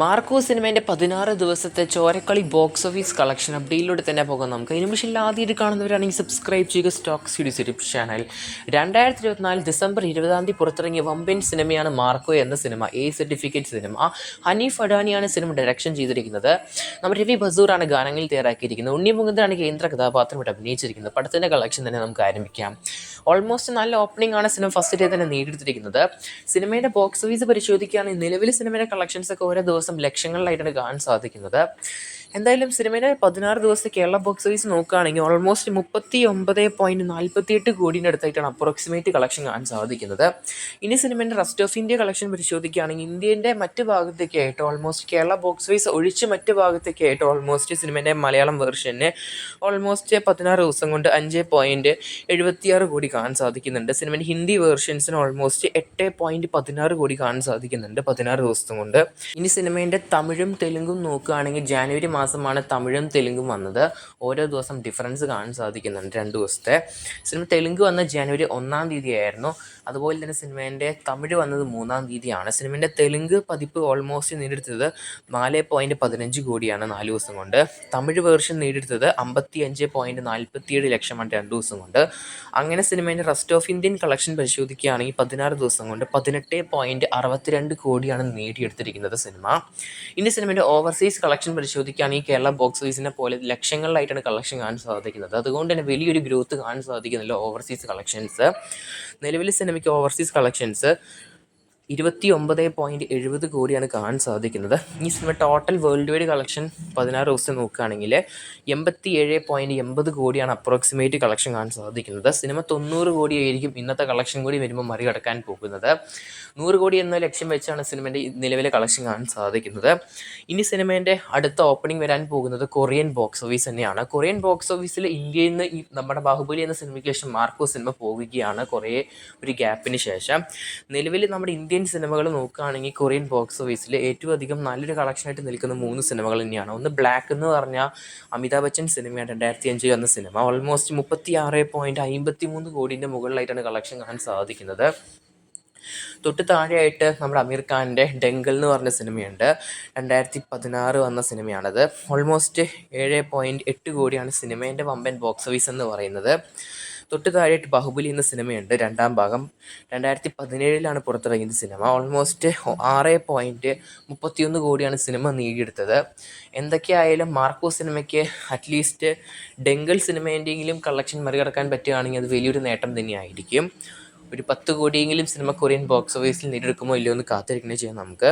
Marco സിനിമേന്റെ പതിനാറ് ദിവസത്തെ ചോരക്കളി ബോക്സ് ഓഫീസ് കളക്ഷൻ അപ്ഡേറ്റിലൂടെ തന്നെ പോകാം നമുക്ക്. പക്ഷേ ആദ്യമായിട്ട് കാണുന്നവരാണെങ്കിൽ സബ്സ്ക്രൈബ് ചെയ്യുക സ്റ്റോക്ക് സ്റ്റുഡിയോ യൂട്യൂബ് ചാനൽ രണ്ടായിരത്തി ഇരുപത്തിനാല് ഡിസംബർ ഇരുപതാം തീയതി പുറത്തിറങ്ങിയ വമ്പൻ സിനിമയാണ് മാർക്കോ എന്ന സിനിമ എ സർട്ടിഫിക്കറ്റ് സിനിമ ഹനീഫ് അഡാനിയാണ് സിനിമ ഡയറക്ഷൻ ചെയ്തിരിക്കുന്നത്. നമ്മുടെ രവി ബസൂറാണ് ഗാനങ്ങളിൽ തയ്യാറാക്കിയിരിക്കുന്നത്. ഉണ്ണി മുകുന്ദനാണ് കേന്ദ്ര കഥാപാത്രമായിട്ട് അഭിനയിച്ചിരിക്കുന്നത്. പടത്തിന്റെ കളക്ഷൻ തന്നെ നമുക്ക് ആരംഭിക്കാം. ഓൾമോസ്റ്റ് നല്ല ഓപ്പണിംഗ് ആണ് സിനിമ ഫസ്റ്റ് ഡേ തന്നെ നേടിയെടുത്തിരിക്കുന്നത്. സിനിമയുടെ ബോക്സ് ഓഫീസ് പരിശോധിക്കുകയാണെങ്കിൽ നിലവിൽ സിനിമയുടെ കളക്ഷൻസ് ഒക്കെ ഓരോ ദിവസം ലക്ഷങ്ങളിലായിട്ടാണ് കാണാൻ സാധിക്കുന്നത്. എന്തായാലും സിനിമയുടെ പതിനാറ് ദിവസത്തെ കേരള ബോക്സ് ഓഫീസ് നോക്കുകയാണെങ്കിൽ ഓൾമോസ്റ്റ് മുപ്പത്തി ഒമ്പത് പോയിന്റ് നാൽപ്പത്തി എട്ട് കോടിന്റെ അടുത്തായിട്ടാണ് അപ്രോക്സിമേറ്റ് കളക്ഷൻ കാണാൻ സാധിക്കുന്നത്. ഇനി സിനിമേന്റെ റെസ്റ്റ് ഓഫ് ഇന്ത്യ കളക്ഷൻ പരിശോധിക്കുകയാണെങ്കിൽ ഇന്ത്യന്റെ മറ്റ് ഭാഗത്തേക്കായിട്ട് ഓൾമോസ്റ്റ് കേരള ബോക്സ് ഓഫീസ് ഒഴിച്ച് മറ്റ് ഭാഗത്തേക്കായിട്ട് ഓൾമോസ്റ്റ് സിനിമേന്റെ മലയാളം വേർഷനെ ഓൾമോസ്റ്റ് പതിനാറ് ദിവസം കൊണ്ട് അഞ്ച് പോയിന്റ് എഴുപത്തിയാറ് കോടി കാണാൻ സാധിക്കുന്നുണ്ട്. സിനിമേന്റെ ഹിന്ദി വേർഷൻസിന് ഓൾമോസ്റ്റ് എട്ട് പോയിന്റ് പതിനാറ് കോടി കാണാൻ സാധിക്കുന്നുണ്ട് പതിനാറ് ദിവസം കൊണ്ട്. ഇനി സിനിമേന്റെ തമിഴും തെലുങ്കും നോക്കുകയാണെങ്കിൽ ജാനുവരി മാസമാണ് തമിഴും തെലുങ്കും വന്നത്. ഓരോ ദിവസം ഡിഫറൻസ് കാണാൻ സാധിക്കുന്നുണ്ട് രണ്ട് ദിവസത്തെ. സിനിമ തെലുങ്ക് വന്ന ജനുവരി ഒന്നാം തീയതി ആയിരുന്നു അതുപോലെ തന്നെ സിനിമേന്റെ തമിഴ് വന്നത് മൂന്നാം തീയതിയാണ്. സിനിമേന്റെ തെലുങ്ക് പതിപ്പ് ഓൾമോസ്റ്റ് നേടിയെടുത്തത് നാല് പോയിന്റ് പതിനഞ്ച് കോടിയാണ് നാല് ദിവസം കൊണ്ട്. തമിഴ് വേർഷൻ നേടിയെടുത്തത് അമ്പത്തി അഞ്ച് പോയിന്റ് നാൽപ്പത്തിയേഴ് ലക്ഷമാണ് രണ്ട് ദിവസം കൊണ്ട്. അങ്ങനെ സിനിമേന്റെ റെസ്റ്റ് ഓഫ് ഇന്ത്യൻ കളക്ഷൻ പരിശോധിക്കുകയാണെങ്കിൽ പതിനാറ് ദിവസം കൊണ്ട് പതിനെട്ട് പോയിന്റ് അറുപത്തിരണ്ട് കോടിയാണ് നേടിയെടുത്തിരിക്കുന്നത് സിനിമ. ഇനി സിനിമേന്റെ ഓവർസീസ് കളക്ഷൻ പരിശോധിക്കുകയാണെങ്കിൽ കേരള ബോക്സ് ഓഫീസിനെ പോലെ ലക്ഷങ്ങളിലായിട്ടാണ് കളക്ഷൻ കാണാൻ സാധിക്കുന്നത്. അതുകൊണ്ട് തന്നെ വലിയൊരു ഗ്രോത്ത് കാണാൻ സാധിക്കുന്നില്ല ഓവർസീസ് കളക്ഷൻസ് നിലവിൽ സിനിമയ്ക്ക് ഓവർസീസ് കളക്ഷൻസ് ഇരുപത്തി ഒമ്പത് പോയിന്റ് എഴുപത് കോടിയാണ് കാണാൻ സാധിക്കുന്നത്. ഈ സിനിമ ടോട്ടൽ വേൾഡ് വൈഡ് കളക്ഷൻ പതിനാറ് ദിവസം നോക്കുകയാണെങ്കിൽ എൺപത്തി ഏഴ് പോയിന്റ് എൺപത് കോടിയാണ് അപ്രോക്സിമേറ്റ് കളക്ഷൻ കാണാൻ സാധിക്കുന്നത്. സിനിമ തൊണ്ണൂറ് കോടിയായിരിക്കും ഇന്നത്തെ കളക്ഷൻ കൂടി വരുമ്പോൾ മറികടക്കാൻ പോകുന്നത്. നൂറ് കോടി എന്ന ലക്ഷ്യം വെച്ചാണ് സിനിമേന്റെ നിലവിലെ കളക്ഷൻ കാണാൻ സാധിക്കുന്നത്. ഇനി സിനിമേന്റെ അടുത്ത ഓപ്പണിംഗ് വരാൻ പോകുന്നത് കൊറിയൻ ബോക്സ് ഓഫീസ് തന്നെയാണ്. കൊറിയൻ ബോക്സ് ഓഫീസിൽ ഇന്ത്യയിൽ നിന്ന് ഈ നമ്മുടെ ബാഹുബലി എന്ന സിനിമയ്ക്ക് ശേഷം മാർക്കോ സിനിമ പോവുകയാണ് കുറേ ഒരു ഗ്യാപ്പിന് ശേഷം. നിലവിൽ നമ്മുടെ ഇന്ത്യൻ സിനിമകൾ നോക്കുകയാണെങ്കിൽ കൊറിയൻ ബോക്സ് ഓഫീസിൽ ഏറ്റവും അധികം നല്ലൊരു കളക്ഷനായിട്ട് നിൽക്കുന്ന മൂന്ന് സിനിമകൾ തന്നെയാണ്. ഒന്ന് ബ്ലാക്ക് എന്ന് പറഞ്ഞാൽ അമിതാഭ് ബച്ചൻ സിനിമയാണ് രണ്ടായിരത്തി അഞ്ച് വന്ന സിനിമ. ഓൾമോസ്റ്റ് മുപ്പത്തി ആറ് പോയിന്റ് അമ്പത്തി മൂന്ന് കോടിന്റെ മുകളിലായിട്ടാണ് കളക്ഷൻ കാണാൻ സാധിക്കുന്നത്. തൊട്ട് താഴെയായിട്ട് നമ്മുടെ അമീർ ഖാന്റെ ഡെങ്കൽ എന്ന് പറഞ്ഞ സിനിമയുണ്ട്. രണ്ടായിരത്തി പതിനാറ് വന്ന സിനിമയാണത്. ഓൾമോസ്റ്റ് ഏഴ് പോയിന്റ് എട്ട് കോടിയാണ് സിനിമേന്റെ വമ്പൻ ബോക്സ് ഓഫീസ് എന്ന് പറയുന്നത്. തൊട്ട് താഴെയായിട്ട് ബാഹുബലി എന്ന സിനിമയുണ്ട് രണ്ടാം ഭാഗം. രണ്ടായിരത്തി പതിനേഴിലാണ് പുറത്തിറങ്ങിയത് സിനിമ. ഓൾമോസ്റ്റ് ആറ് പോയിന്റ് മുപ്പത്തിയൊന്ന് കോടിയാണ് സിനിമ നേടിയെടുത്തത്. എന്തൊക്കെയായാലും മാർക്കോ സിനിമയ്ക്ക് അറ്റ്ലീസ്റ്റ് ഡെങ്കൽ സിനിമേന്റെയെങ്കിലും കളക്ഷൻ മറികടക്കാൻ പറ്റുകയാണെങ്കിൽ അത് വലിയൊരു നേട്ടം തന്നെയായിരിക്കും. ഒരു പത്ത് കോടിയെങ്കിലും സിനിമ കൊറിയൻ ബോക്സ് ഓഫീസിൽ നേടിയെടുക്കുമോ ഇല്ലയോ എന്ന് കാത്തിരിക്കുന്നത് ചെയ്യാം നമുക്ക്.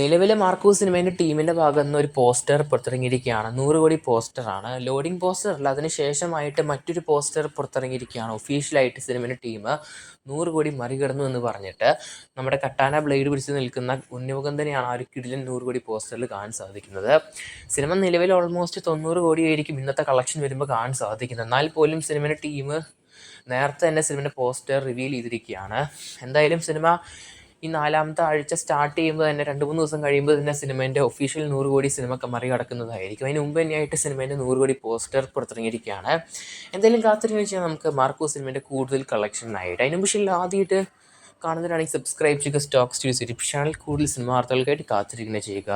നിലവിലെ മാർക്കോ സിനിമേന്റെ ടീമിന്റെ ഭാഗത്ത് നിന്ന് ഒരു പോസ്റ്റർ പുറത്തിറങ്ങിയിരിക്കുകയാണ്. നൂറ് കോടി പോസ്റ്ററാണ് ലോഡിംഗ് പോസ്റ്റർ അല്ല അതിന് ശേഷമായിട്ട് മറ്റൊരു പോസ്റ്റർ പുറത്തിറങ്ങിയിരിക്കുകയാണ് ഒഫീഷ്യലായിട്ട് സിനിമേന്റെ ടീം നൂറ് കോടി മറികടന്നു എന്ന് പറഞ്ഞിട്ട് നമ്മുടെ കട്ടാന ബ്ലേഡ് പിടിച്ച് നിൽക്കുന്ന ഉണ്ണിമുഖന്തനെയാണ് ആ ഒരു കിടിലൻ നൂറ് കോടി പോസ്റ്ററിൽ കാണാൻ സാധിക്കുന്നത്. സിനിമ നിലവിൽ ഓൾമോസ്റ്റ് തൊണ്ണൂറ് കോടിയായിരിക്കും ഇന്നത്തെ കളക്ഷൻ വരുമ്പോൾ കാണാൻ സാധിക്കുന്നത്. എന്നാൽ പോലും സിനിമയുടെ ടീം നേരത്തെ തന്നെ സിനിമയുടെ പോസ്റ്റർ റിവീൽ ചെയ്തിരിക്കുകയാണ്. എന്തായാലും സിനിമ ഈ നാലാമത്തെ ആഴ്ച സ്റ്റാർട്ട് ചെയ്യുമ്പോൾ തന്നെ രണ്ട് മൂന്ന് ദിവസം കഴിയുമ്പോൾ തന്നെ സിനിമേന്റെ ഒഫീഷ്യൽ നൂറ് കോടി സിനിമ മറികടക്കുന്നതായിരിക്കും. അതിന് മുമ്പ് തന്നെയായിട്ട് സിനിമേന്റെ നൂറ് കോടി പോസ്റ്റർ പുറത്തിറങ്ങിയിരിക്കുകയാണ്. എന്തായാലും കാത്തിരിക്കുന്ന വെച്ചാൽ നമുക്ക് മാർക്കോ സിനിമേന്റെ കൂടുതൽ കളക്ഷനായിട്ട് അതിന് പക്ഷേ ആദ്യമായിട്ട് കാണുന്നവരാണെങ്കിൽ സബ്സ്ക്രൈബ് ചെയ്യുക സ്റ്റോക്സ് ടു ചാനൽ കൂടുതൽ സിനിമ വാർത്തകൾക്കായിട്ട് കാത്തിരിക്കുന്നത് ചെയ്യുക.